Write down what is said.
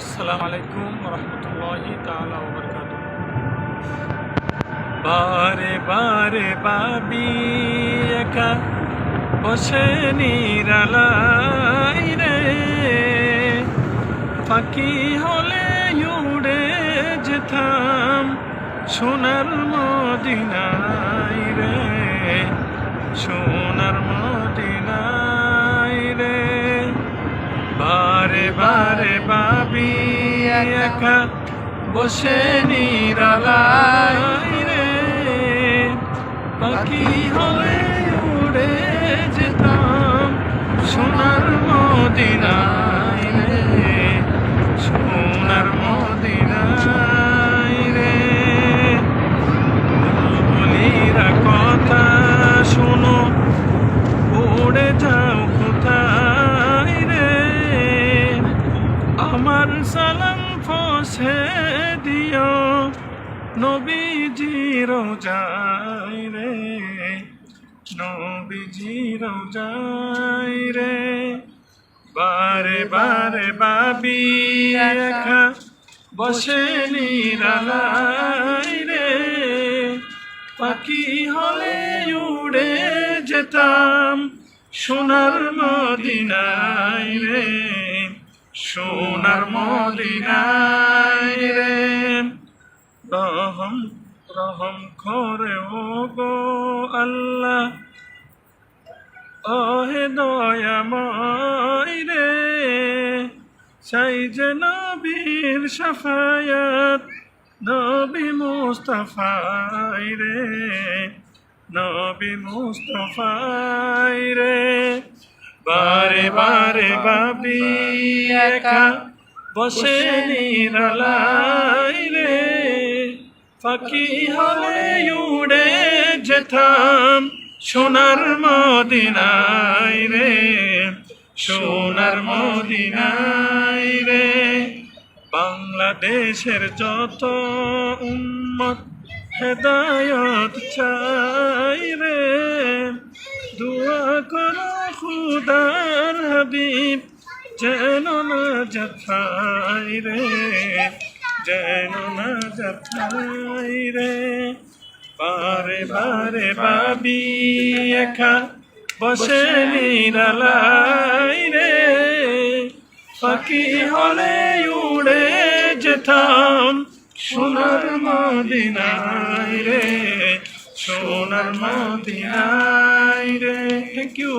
আসসালামু আলাইকুম রহমতুল্লাহি তাআলা বারে বারে বাবি একা, বসে নিরালাই রে। ফাঁকি হলে উড়ে যেতাম সোনার মদিনাই রে, সোনার মদিনাই বাবি একা বসে রে পাখি হলে উড়ে যেতাম সোনার মদিনাই রে, সোনার কথা শোনো, উড়ে যাও কোথায়? আমার সালাম ফসে দিও। নবীজি রোজাই রে, নবীজি রোজাই রে। বারে বারে বাবি একা বসে নিরালাই রে। পাখি হলে উড়ে যেতাম সোনার মদিনাই রে। সোনার মদিনাই রে। রহম রহম করে ও গো আল্লাহ। ওহে দয়াময় রে। চাই যে নবীর সাফায়াত, নবী মুস্তফাই রে। নবী মুস্তফাই রে। বারে বাবি একা বসে নিরালাই রে। ফাঁকি হলে উড়ে যেতাম সোনার মদিনাই রে। সোনার মদিনাই রে। বাংলাদেশের যত উম্মত হেদায়ত চাই রে। হাবিব, যেন না যাথাই রে, যেন না যাথাই রে। বারে বারে বাবি একা বসে নিরালাই রে। পাখি হলে উড়ে যেতাম সোনার মদিনাই রে, সোনার মদিনাই রে। Thank you